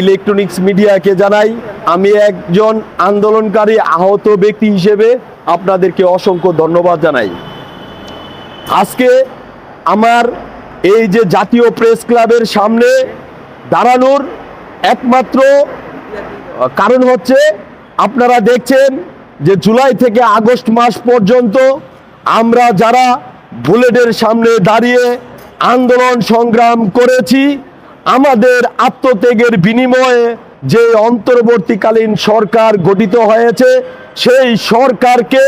Electronics মিডিয়াকে জানাই, আমি একজন আন্দোলনকারী আহত ব্যক্তি হিসেবে আপনাদেরকে অসংখ্য ধন্যবাদ জানাই। আজকে আমার এই যে জাতীয় প্রেস ক্লাবের সামনে দাঁড়ানোর একমাত্র কারণ হচ্ছে, আপনারা দেখছেন যে জুলাই থেকে আগস্ট মাস পর্যন্ত আমরা যারা বুলেটের সামনে দাঁড়িয়ে আন্দোলন সংগ্রাম করেছি আমাদের আত্মত্যাগের বিনিময়ে যে অন্তর্বর্তীকালীন সরকার গঠিত হয়েছে, সেই সরকারকে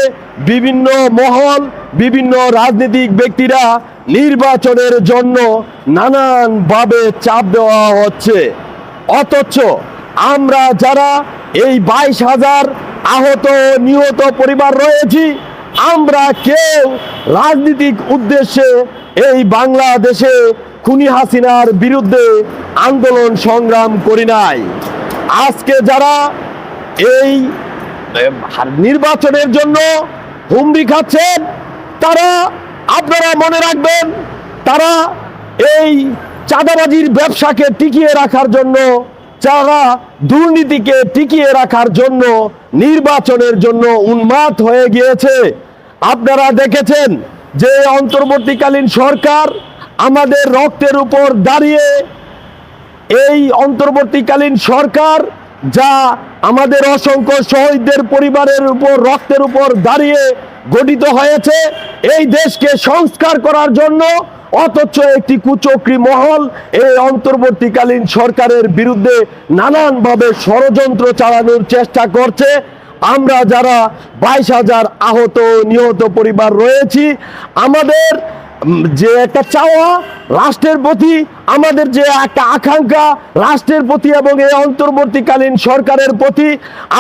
বিভিন্ন মহল, বিভিন্ন রাজনৈতিক ব্যক্তিরা নির্বাচনের জন্য নানানভাবে চাপ দেওয়া হচ্ছে। অথচ আমরা যারা এই বাইশ হাজার আহত নিহত পরিবার রয়েছি, আমরা কেউ রাজনৈতিক উদ্দেশ্যে এই বাংলাদেশে খুনি হাসিনার বিরুদ্ধে আন্দোলন সংগ্রাম করি নাই। আজকে যারা এই নির্বাচনের জন্য হুমড়ি খাচ্ছেন, তারা আপনারা মনে রাখবেন, তারা এই চাঁদাবাজির ব্যবসাকে টিকিয়ে রাখার জন্য, যারা দুর্নীতিকে টিকিয়ে রাখার জন্য নির্বাচনের জন্য উন্মাদ হয়ে গিয়েছে। আপনারা দেখেছেন যে অন্তর্বর্তীকালীন সরকার আমাদের রক্তের উপর দাঁড়িয়ে এই অন্তর্বর্তীকালীন সরকার যা আমাদের অসংখ্য শহীদদের পরিবারের উপর, রক্তের উপর দাঁড়িয়ে গঠিত হয়েছে, এই দেশকে সংস্কার করার জন্য অথচ একটি কুচক্রী মহল এই অন্তর্বর্তীকালীন সরকারের বিরুদ্ধে নানানভাবে ষড়যন্ত্র চালানোর চেষ্টা করছে। আমরা যারা বাইশ হাজার আহত নিহত পরিবার রয়েছি, আমাদের যে একটা চাওয়া রাষ্ট্রের প্রতি আমাদের যে একটা আকাঙ্ক্ষা, রাষ্ট্রের প্রতি এবং এই অন্তর্বর্তীকালীন সরকারের প্রতি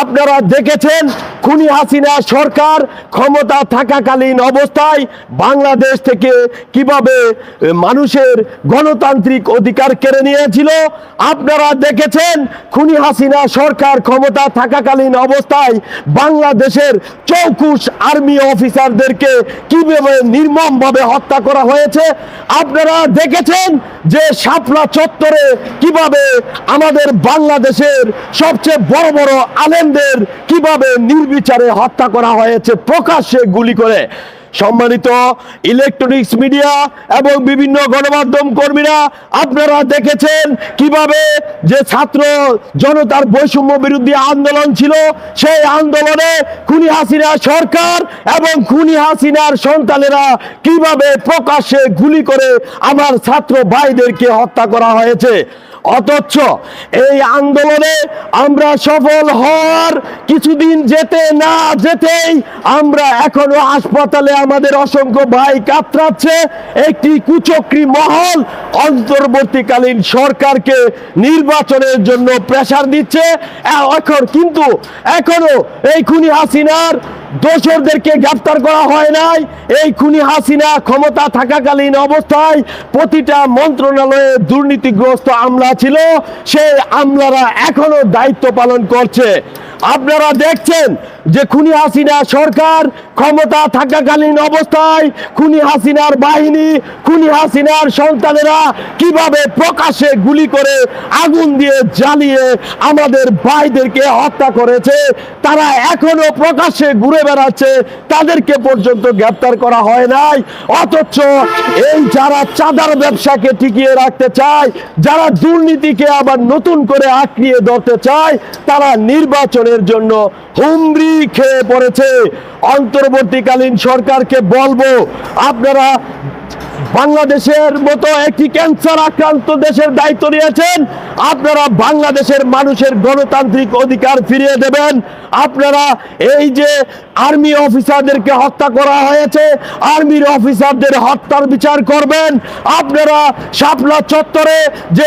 আপনারা দেখেছেন, খুনি হাসিনা সরকার ক্ষমতা থাকাকালীন অবস্থায় বাংলাদেশ থেকে কীভাবে মানুষের গণতান্ত্রিক অধিকার কেড়ে নিয়েছিল। আপনারা দেখেছেন, খুনি হাসিনা সরকার ক্ষমতা থাকাকালীন অবস্থায় বাংলাদেশের চৌকুশ আর্মি অফিসারদেরকে কীভাবে নির্মমভাবে হত্যা করা হয়েছে। আপনারা দেখেছেন যে শাপলা চত্বরে কীভাবে আমাদের বাংলাদেশের সবচেয়ে বড় বড় আলেমদের কীভাবে নির্বিচারে হত্যা করা হয়েছে প্রকাশ্যে গুলি করে। সম্মানিত ইলেকট্রনিক্স মিডিয়া এবং বিভিন্ন গণমাধ্যম কর্মীরা, আপনারা দেখেছেন কীভাবে যে ছাত্র জনতার বৈষম্য বিরোধী আন্দোলন ছিল, সেই আন্দোলনে খুনি হাসিনা সরকার এবং খুনি হাসিনার সন্তানেরা কীভাবে প্রকাশ্যে গুলি করে আমার ছাত্র ভাইদেরকে হত্যা করা হয়েছে। অথচ এই আন্দোলনে আমরা সফল হওয়ার কিছুদিন যেতে না যেতেই আমরা এখনও হাসপাতালে আমাদের অসংখ্য ভাই কাতরাচ্ছে। একটি কুচক্রী মহল অন্তর্বর্তীকালীন সরকারকে নির্বাচনের জন্য প্রেসার দিচ্ছে। এখন কিন্তু এখনও এই খুনি হাসিনার দোসরদেরকে গ্রেফতার করা হয় নাই। এই খুনি হাসিনা ক্ষমতা থাকাকালীন অবস্থায় প্রতিটা মন্ত্রণালয়ে দুর্নীতিগ্রস্ত আমলা ছিল। সেই আমলারা এখনও দায়িত্ব পালন করছে। আপনারা দেখছেন যে খুনি হাসিনা সরকার ক্ষমতা থাকাকালীন অবস্থায় খুনি হাসিনার বাহিনী, খুনি হাসিনার সন্তানেরা কীভাবে প্রকাশ্যে গুলি করে আগুন দিয়ে জ্বালিয়ে আমাদের ভাইদেরকে হত্যা করেছে, তারা এখনও প্রকাশ্যে ঘুরে বেড়াচ্ছে, তাদেরকে পর্যন্ত গ্রেপ্তার করা হয় নাই। অথচ এই যারা চাঁদার ব্যবসাকে টিকিয়ে রাখতে চায়, যারা দুর্নীতিকে আবার নতুন করে আঁকড়িয়ে ধরতে চায়, তারা নির্বাচনের জন্য হুমড়ি খেয়ে পড়েছে। অন্তর্বর্তীকালীন সরকারকে বলব আপনারা বাংলাদেশের মতো একটি ক্যান্সার আক্রান্ত দেশের দায়িত্ব নিয়েছেন। আপনারা বাংলাদেশের মানুষের গণতান্ত্রিক অধিকার ফিরিয়ে দেবেন। আপনারা এই যে আর্মি অফিসারদেরকে হত্যা করা হয়েছে আর্মির অফিসারদের হত্যার বিচার করবেন। আপনারা শাপলা চত্বরে যে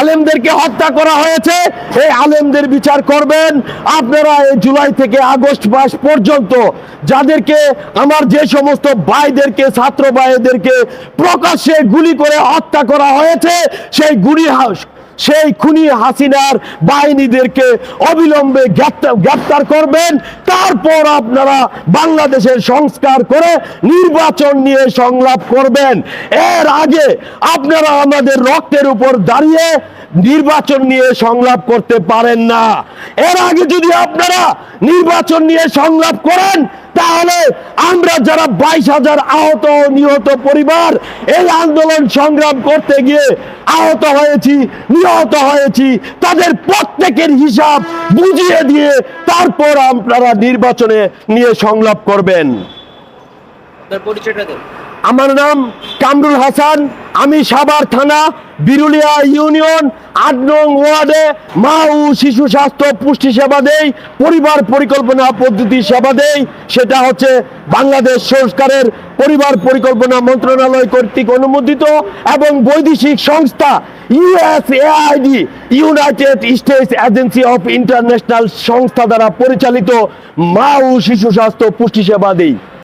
আলেমদেরকে হত্যা করা হয়েছে, এই আলেমদের বিচার করবেন। আপনারা এই জুলাই থেকে আগস্ট মাস পর্যন্ত যাদেরকে, আমার যে সমস্ত ভাইদেরকে, ছাত্র ভাইদেরকে প্রকাশ্যে গুলি করে হত্যা করা হয়েছে। সেই গুলি সেই খুনি হাসিনার বাহিনীদেরকে অবিলম্বে গ্রেপ্তার করবেন। তারপর আপনারা বাংলাদেশের সংস্কার করে নির্বাচন নিয়ে সংলাপ করবেন। এর আগে আপনারা আমাদের রক্তের উপর দাঁড়িয়ে নির্বাচন নিয়ে সংলাপ করতে পারেন না। এর আগে যদি আপনারা নির্বাচন নিয়ে সংলাপ করেন তাহলে আমরা যারা বাইশ হাজার আহত নিহত পরিবার, এই আন্দোলন সংগ্রাম করতে গিয়ে আহত হয়েছি, নিহত হয়েছি, তাদের প্রত্যেকের হিসাব বুঝিয়ে দিয়ে তারপর আপনারা নির্বাচনে নিয়ে সংলাপ করবেন। পরিচয়টা দেন। আমার নাম কামরুল হাসান। আমি সাভার থানা বিরুলিয়া ইউনিয়ন আট নং ওয়ার্ডে মা ও শিশু স্বাস্থ্য পুষ্টি সেবা দেই, পরিবার পরিকল্পনা পদ্ধতি সেবা দেই। সেটা হচ্ছে বাংলাদেশ সরকারের পরিবার পরিকল্পনা মন্ত্রণালয় কর্তৃক অনুমোদিত এবং বৈদেশিক সংস্থা USAID, United States agency of international সংস্থা দ্বারা পরিচালিত মা ও শিশু স্বাস্থ্য পুষ্টি সেবা দেই।